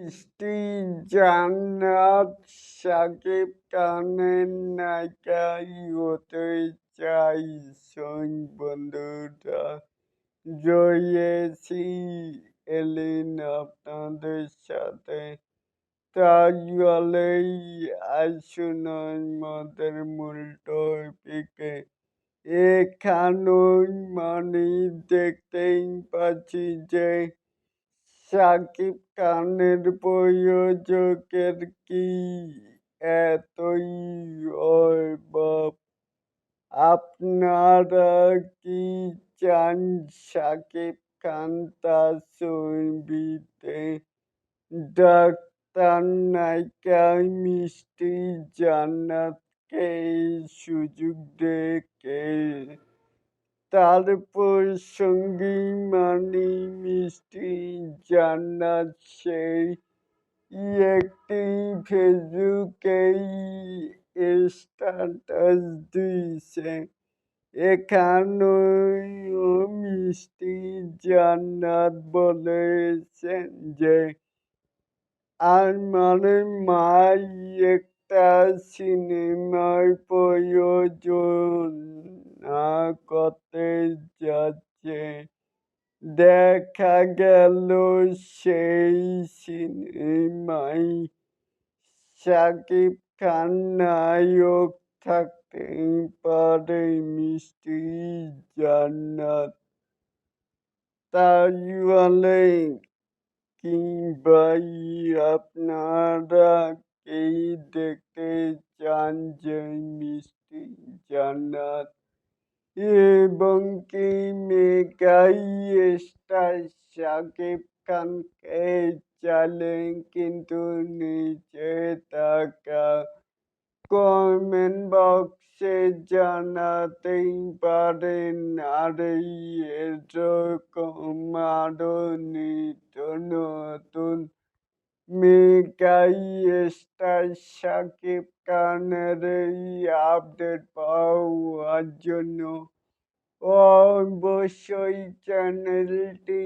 মিষ্টি জান্নাত শাকিব খানের নায়িকাই হতে চাইছেন বন্ধুরা জয়েছি এলেন আপনাদের সাথে। তাহলেই আসুন আমাদের মূল টপিকে। এখানেই মানে দেখতেই পাচ্ছি যে শাকিব খানের প্রযোজকের কি এতই অভাব? আপনারা কি চান শাকিব খান তার ছবিতে? ডাক্তার নায়িকা মিষ্টি জান্নাতকে সুযোগ দেখে তারপর সঙ্গী মানে মিষ্টি সেই একটি ফেসবুকেই স্ট্যাটাস দিয়েছে। এখানেও মিষ্টি জান্নাত বলেছেন যে, আর মানে মাই একটা সিনেমার প্রয়োজনা। করতে যাচ্ছে। দেখা গেল সেই সিনেমায় শাকিব খান নায়ক থাকতে পারে মিষ্টি জান্নাত। তাহলে কি ভাই আপনারা কি দেখতে চান যে মিষ্টি জান্নাত? এবং কি মেগাই স্টার শাকিব খানকে চালে কিন্তু নিচে থাকা কমেন্ট বক্সে জানাতেই পারেন আর এরকম আরও নিত্য স্টার শাকিব খানের এই আপডেট পাওয়ার জন্য। অবশ্যই চ্যানেলটি